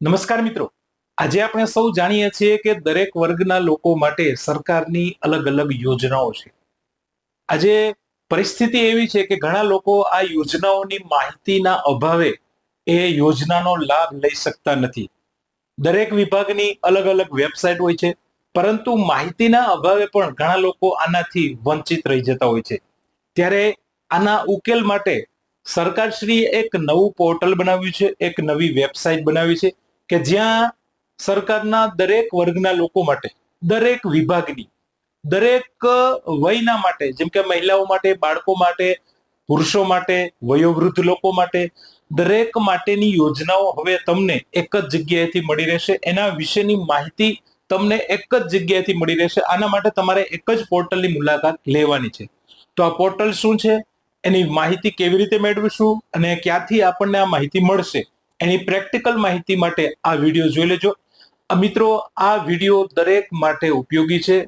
નમસ્કાર મિત્રો. આજે આપણે સૌ જાણીએ છીએ કે દરેક વર્ગના લોકો માટે સરકારની અલગ અલગ યોજનાઓ છે. આજે પરિસ્થિતિ એવી છે કે ઘણા લોકો આ યોજનાઓની માહિતીના અભાવે એ યોજનાનો લાભ લઈ શકતા નથી. દરેક વિભાગની અલગ અલગ વેબસાઇટ હોય છે, પરંતુ માહિતીના અભાવે પણ ઘણા લોકો આનાથી વંચિત રહી જતા હોય છે. ત્યારે આના ઉકેલ માટે સરકારશ્રીએ એક નવું પોર્ટલ બનાવ્યું છે, એક નવી વેબસાઇટ બનાવી છે કે જ્યાં સરકારના દરેક વર્ગના લોકો માટે, દરેક વિભાગની, દરેક વયના માટે, જેમ કે મહિલાઓ માટે, બાળકો માટે, પુરુષો માટે, વયોવૃદ્ધ લોકો માટે, દરેક માટેની યોજનાઓ હવે તમને એક જ જગ્યાએથી મળી રહેશે. એના વિશેની માહિતી તમને એક જ જગ્યાએથી મળી રહેશે. આના માટે તમારે એક જ પોર્ટલની મુલાકાત લેવાની છે. તો આ પોર્ટલ શું છે? એની માહિતી કેવી રીતે મેળવીશું? અને ક્યાંથી આપણને આ માહિતી મળશે? એની પ્રેક્ટિકલ માહિતી માટે આ વીડિયો જોઈ લેજો. આ મિત્રો, આ વીડિયો દરેક માટે ઉપયોગી છે.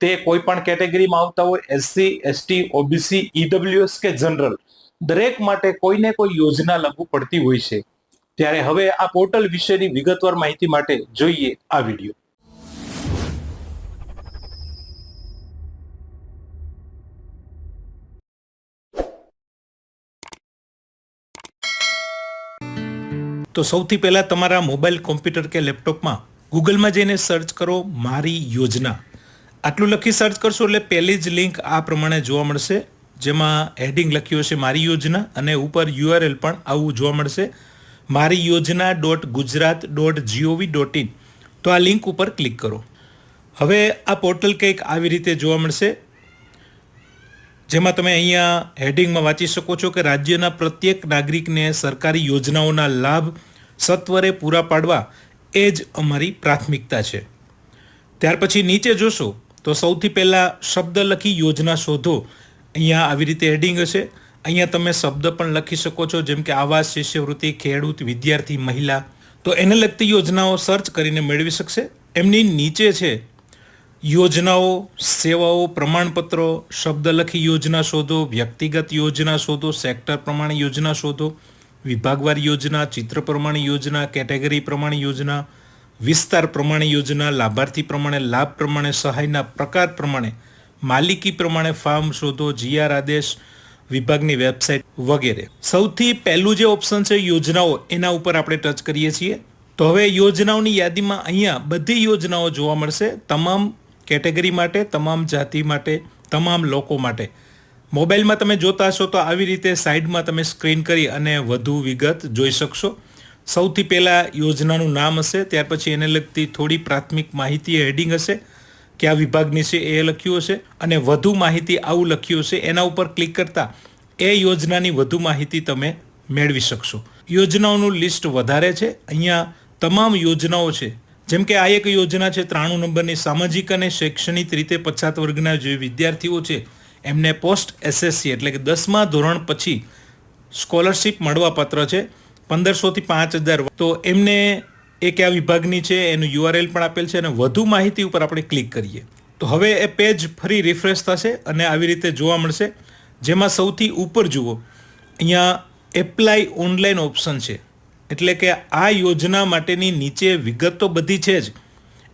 તે કોઈ પણ કેટેગરીમાં આવતા હોય એસસી એસટી ઓબીસી ઈડબ્લ્યુએસ કે જનરલ, દરેક માટે કોઈને કોઈ યોજના લાગુ પડતી હોય છે. ત્યારે હવે આ પોર્ટલ વિશેની વિગતવાર માહિતી માટે જોઈએ આ વીડિયો. તો સૌથી પહેલાં તમારા મોબાઈલ, કોમ્પ્યુટર કે લેપટોપમાં ગૂગલમાં જઈને સર્ચ કરો મારી યોજના. આટલું લખી સર્ચ કરશો એટલે પહેલી જ લિંક આ પ્રમાણે જોવા મળશે, જેમાં હેડિંગ લખ્યું હશે મારી યોજના અને ઉપર યુઆરએલ પણ આવું જોવા મળશે. Mari Yojana dot Gujarat dot G O V dot in. તો આ લિંક ઉપર ક્લિક કરો. હવે આ પોર્ટલ કંઈક આવી રીતે જોવા મળશે. જેમાં તમે અહીંયા હેડિંગમાં વાંચી શકો છો કે રાજ્યના પ્રત્યેક નાગરિકને સરકારી યોજનાઓના લાભ સત્વરે પૂરા પાડવા એ જ અમારી પ્રાથમિકતા છે. ત્યાર પછી નીચે જોશો તો સૌથી પહેલાં શબ્દ લખી યોજના શોધો. અહીંયા આવી રીતે હેડિંગ હશે. અહીંયા તમે શબ્દ પણ લખી શકો છો, જેમ કે આવાસ, શિષ્યવૃત્તિ, ખેડૂત, વિદ્યાર્થી, મહિલા. તો એને લગતી યોજનાઓ સર્ચ કરીને મેળવી શકશે. એમની નીચે છે યોજનાઓ, સેવાઓ, પ્રમાણપત્રો, શબ્દલખી યોજના શોધો, વ્યક્તિગત યોજના શોધો, સેક્ટર પ્રમાણે યોજના શોધો, વિભાગવાર યોજના, ચિત્ર પ્રમાણે યોજના, કેટેગરી પ્રમાણે યોજના, વિસ્તાર પ્રમાણે યોજના, લાભાર્થી પ્રમાણે, લાભ પ્રમાણે, સહાયના પ્રકાર પ્રમાણે, માલિકી પ્રમાણે ફાર્મ શોધો, જીઆર આદેશ, વિભાગની વેબસાઇટ વગેરે. સૌથી પહેલું જે ઓપ્શન છે યોજનાઓ, એના ઉપર આપણે ટચ કરીએ છીએ. તો હવે યોજનાઓની યાદીમાં અહીંયા બધી યોજનાઓ જોવા મળશે. તમામ કેટેગરી માટે, તમામ જાતિ માટે, તમામ લોકો માટે. મોબાઈલમાં તમે જોતા હશો તો આવી રીતે સાઈડમાં તમે સ્ક્રીન કરી અને વધુ વિગત જોઈ શકશો. સૌથી પહેલાં યોજનાનું નામ હશે, ત્યાર પછી એને લગતી થોડી પ્રાથમિક માહિતી હેડિંગ હશે, કયા વિભાગની છે એ લખ્યું હશે, અને વધુ માહિતી આવું લખ્યું હશે, એના ઉપર ક્લિક કરતાં એ યોજનાની વધુ માહિતી તમે મેળવી શકશો. યોજનાઓનું લિસ્ટ વધારે છે. અહીંયા તમામ યોજનાઓ છે જેમ કે આ એક યોજના છે, ત્રાણું નંબરની સામાજિક અને શૈક્ષણિક રીતે પછાત વર્ગના જે વિદ્યાર્થીઓ છે, એમને પોસ્ટ એસએસસી એટલે કે દસમા ધોરણ પછી સ્કોલરશિપ મળવાપાત્ર છે, પંદરસોથી પાંચ હજાર તો એમને એ કયા વિભાગની છે, એનું યુઆરએલ પણ આપેલ છે અને વધુ માહિતી ઉપર આપણે ક્લિક કરીએ. તો હવે એ પેજ ફરી રિફ્રેશ થશે અને આવી રીતે જોવા મળશે. જેમાં સૌથી ઉપર જુઓ, અહીંયા એપ્લાય ઓનલાઈન ઓપ્શન છે. એટલે કે આ યોજના માટેની નીચે વિગત તો બધી છે જ.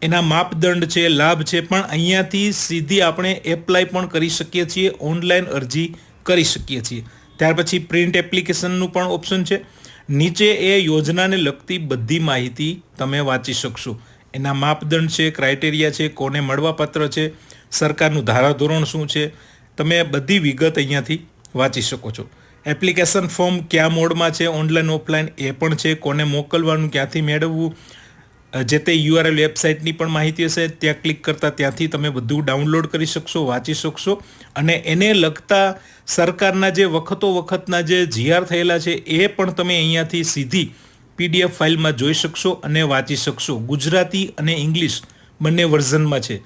એના માપદંડ છે, લાભ છે, પણ અહીંયાથી સીધી આપણે એપ્લાય પણ કરી શકીએ છીએ ઓનલાઈન અરજી કરી શકીએ છીએ. ત્યાર પછી પ્રિન્ટ એપ્લિકેશનનું પણ ઓપ્શન છે. નીચે એ યોજનાને લગતી બધી માહિતી તમે વાંચી શકશો. એના માપદંડ છે ક્રાઇટેરિયા છે, કોને મળવાપાત્ર છે, સરકારનું ધારાધોરણ શું છે, તમે બધી વિગત અહીંયાથી વાંચી શકો છો. એપ્લિકેશન ફોર્મ કયા મોડમાં છે, ઓનલાઈન, ઓફલાઈન, એ પણ છે. કોને મોકલવાનું, ક્યાંથી મેળવવું જે તે યુઆરએલ વેબસાઇટની પણ માહિતી હશે, ત્યાં ક્લિક કરતાં ત્યાંથી તમે બધું ડાઉનલોડ કરી શકશો, વાંચી શકશો. અને એને લગતા સરકારના જે વખતો વખતના જે જીઆર થયેલા છે, એ પણ તમે અહીંયાથી સીધી પીડીએફ ફાઇલમાં જોઈ શકશો અને વાંચી શકશો. ગુજરાતી અને ઇંગ્લિશ બંને વર્ઝનમાં છે.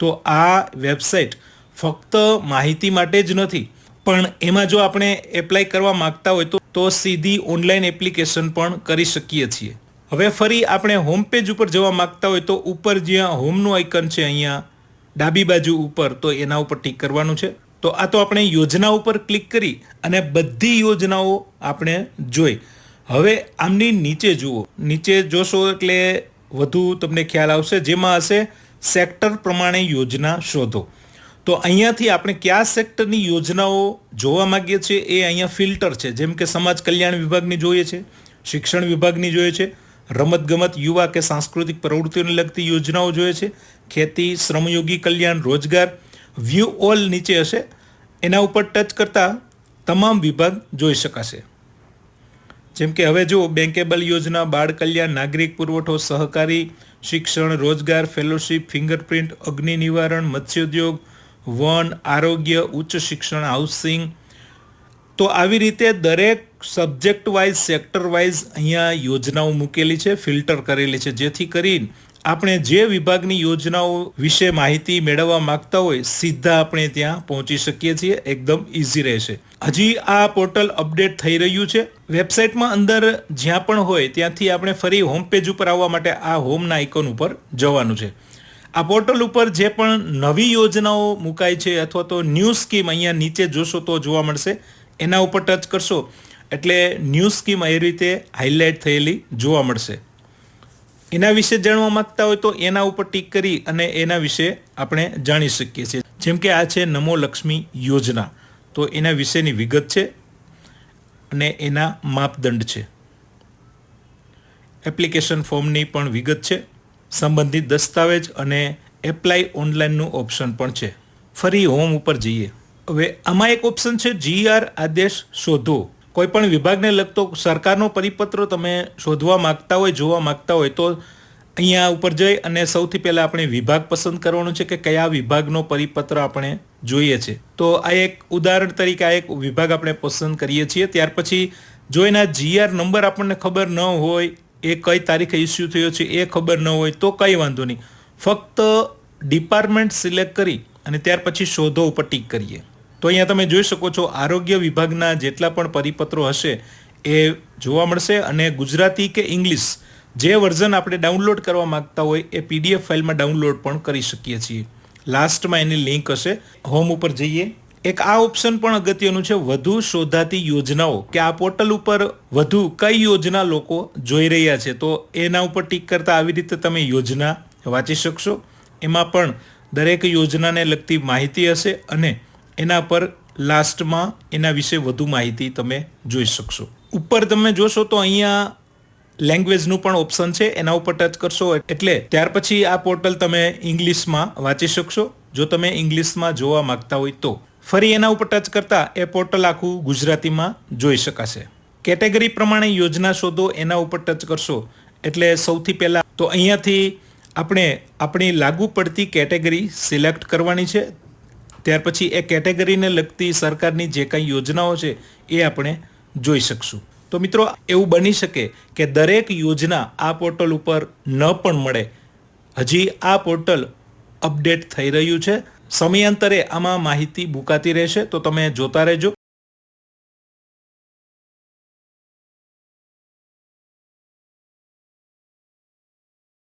તો આ વેબસાઇટ ફક્ત માહિતી માટે જ નથી પણ એમાં જો આપણે એપ્લાય કરવા માગતા હોય તો તો સીધી ઓનલાઈન એપ્લિકેશન પણ કરી શકીએ છીએ. હવે ફરી આપણે હોમ પેજ ઉપર જવા માંગતા હોય તો ઉપર જ્યાં હોમનું આઇકન છે અહીંયા, ડાબી બાજુ ઉપર, તો એના ઉપર ટીક કરવાનું છે. તો આ તો આપણે યોજના ઉપર ક્લિક કરી અને બધી યોજનાઓ આપણે જોઈ. હવે આમની નીચે જુઓ. નીચે જોશો એટલે વધુ તમને ખ્યાલ આવશે. જેમાં હશે સેક્ટર પ્રમાણે યોજના શોધો. તો અહીંયાથી આપણે કયા સેક્ટરની યોજનાઓ જોવા માગીએ છીએ એ અહીંયા ફિલ્ટર છે. જેમ કે સમાજ કલ્યાણ વિભાગની જોઈએ છે, શિક્ષણ વિભાગની જોઈએ છે, રમતગમત, યુવા કે સાંસ્કૃતિક પ્રવૃત્તિઓને લગતી યોજનાઓ જોઈએ છે, ખેતી, શ્રમયોગી કલ્યાણ, રોજગાર, વ્યૂ ઓલ નીચે હશે. એના ઉપર ટચ કરતાં તમામ વિભાગ જોઈ શકાશે. જેમ કે હવે જુઓ બેન્કેબલ યોજના, બાળ કલ્યાણ, નાગરિક પુરવઠો, સહકારી, શિક્ષણ, રોજગાર, ફેલોશિપ, ફિંગરપ્રિન્ટ, અગ્નિ નિવારણ, મત્સ્યોદ્યોગ વન, આરોગ્ય, ઉચ્ચ શિક્ષણ, હાઉસિંગ. તો આવી રીતે દરેક સબ્જેક્ટ વાઇઝ સેક્ટર વાઇઝ અહીંયા યોજનાઓ મૂકેલી છે, ફિલ્ટર કરેલી છે. જેથી કરીને આપણે જે વિભાગની યોજનાઓ વિશે માહિતી મેળવવા માંગતા હોય, સીધા આપણે ત્યાં પહોંચી શકીએ છીએ. એકદમ ઇઝી રહેશે. હજી આ પોર્ટલ અપડેટ થઈ રહ્યું છે. વેબસાઇટમાં અંદર જ્યાં પણ હોય, ત્યાંથી આપણે ફરી હોમ પેજ ઉપર આવવા માટે આ હોમના આઇકોન ઉપર જવાનું છે. આ પોર્ટલ ઉપર જે પણ નવી યોજનાઓ મુકાય છે અથવા તો ન્યૂ સ્કીમ અહીંયા નીચે જોશો તો જોવા મળશે. એના ઉપર ટચ કરશો. એટલે ન્યૂ સ્કીમ એ રીતે હાઇલાઇટ થયેલી જોવા મળશે. એના વિશે જાણવા માંગતા હોય તો એના ઉપર ટીક કરી અને એના વિશે આપણે જાણી શકીએ છીએ. જેમ કે આ છે નમો લક્ષ્મી યોજના. તો એના વિશેની વિગત છે અને એના માપદંડ છે. એપ્લિકેશન ફોર્મની પણ વિગત છે. સંબંધિત દસ્તાવેજ અને એપ્લાય ઓનલાઈનનું ઓપ્શન પણ છે. ફરી હોમ ઉપર જઈએ. હવે આમાં એક ઓપ્શન છે જીઆર આદેશ શોધો. કોઈ પણ વિભાગને લગતો સરકારનો પરિપત્ર તમે શોધવા માગતા હોય, જોવા માગતા હોય, તો અહીંયા ઉપર જઈ અને સૌથી પહેલાં આપણે વિભાગ પસંદ કરવાનો છે કે કયા વિભાગનો પરિપત્ર આપણે જોઈએ છે. તો આ એક ઉદાહરણ તરીકે આ એક વિભાગ આપણે પસંદ કરીએ છીએ. ત્યાર પછી જો એના જીઆર નંબર આપણને ખબર ન હોય એ કઈ તારીખે ઇસ્યુ થયો છે એ ખબર ન હોય તો કંઈ વાંધો નહીં. ફક્ત ડિપાર્ટમેન્ટ સિલેક્ટ કરી અને ત્યાર પછી શોધો ઉપર ટીક કરીએ. તો અહીંયા તમે જોઈ શકો છો આરોગ્ય વિભાગના જેટલા પણ પરિપત્રો હશે એ જોવા મળશે અને ગુજરાતી કે ઇંગ્લિશ જે વર્ઝન આપણે ડાઉનલોડ કરવા માંગતા હોય એ પીડીએફ ફાઇલમાં ડાઉનલોડ પણ કરી શકીએ છીએ. લાસ્ટમાં એની લિંક હશે. હોમ ઉપર જઈએ. એક આ ઓપ્શન પણ અગત્યનું છે, વધુ શોધાતી યોજનાઓ. કે આ પોર્ટલ ઉપર વધુ કઈ યોજના લોકો જોઈ રહ્યા છે? તો એના ઉપર ટીક કરતા આવી રીતે તમે યોજના વાંચી શકશો. એમાં પણ દરેક યોજનાને લગતી માહિતી હશે અને એના પર લાસ્ટમાં એના વિશે વધુ માહિતી તમે જોઈ શકશો. ઉપર તમે જોશો તો અહીંયા લેંગ્વેજનું પણ ઓપ્શન છે, એના ઉપર ટચ કરશો. એટલે ત્યાર પછી આ પોર્ટલ તમે ઇંગ્લિશમાં વાંચી શકશો. જો તમે ઇંગ્લિશમાં જોવા માંગતા હોય તો. ફરી એના ઉપર ટચ કરતા એ પોર્ટલ આખું ગુજરાતીમાં જોઈ શકાશે. કેટેગરી પ્રમાણે યોજના શોધો એના ઉપર ટચ કરશો. એટલે સૌથી પહેલાં તો અહીંયાથી આપણે આપણી લાગુ પડતી કેટેગરી સિલેક્ટ કરવાની છે. ત્યાર પછી એ કેટેગરીને લગતી સરકારની જે કાંઈ યોજનાઓ છે એ આપણે જોઈ શકશું. તો મિત્રો, એવું બની શકે કે દરેક યોજના આ પોર્ટલ ઉપર ન પણ મળે. હજી આ પોર્ટલ અપડેટ થઈ રહ્યું છે. સમયાંતરે આમાં માહિતી મુકાતી રહેશે તો તમે જોતા રહેજો.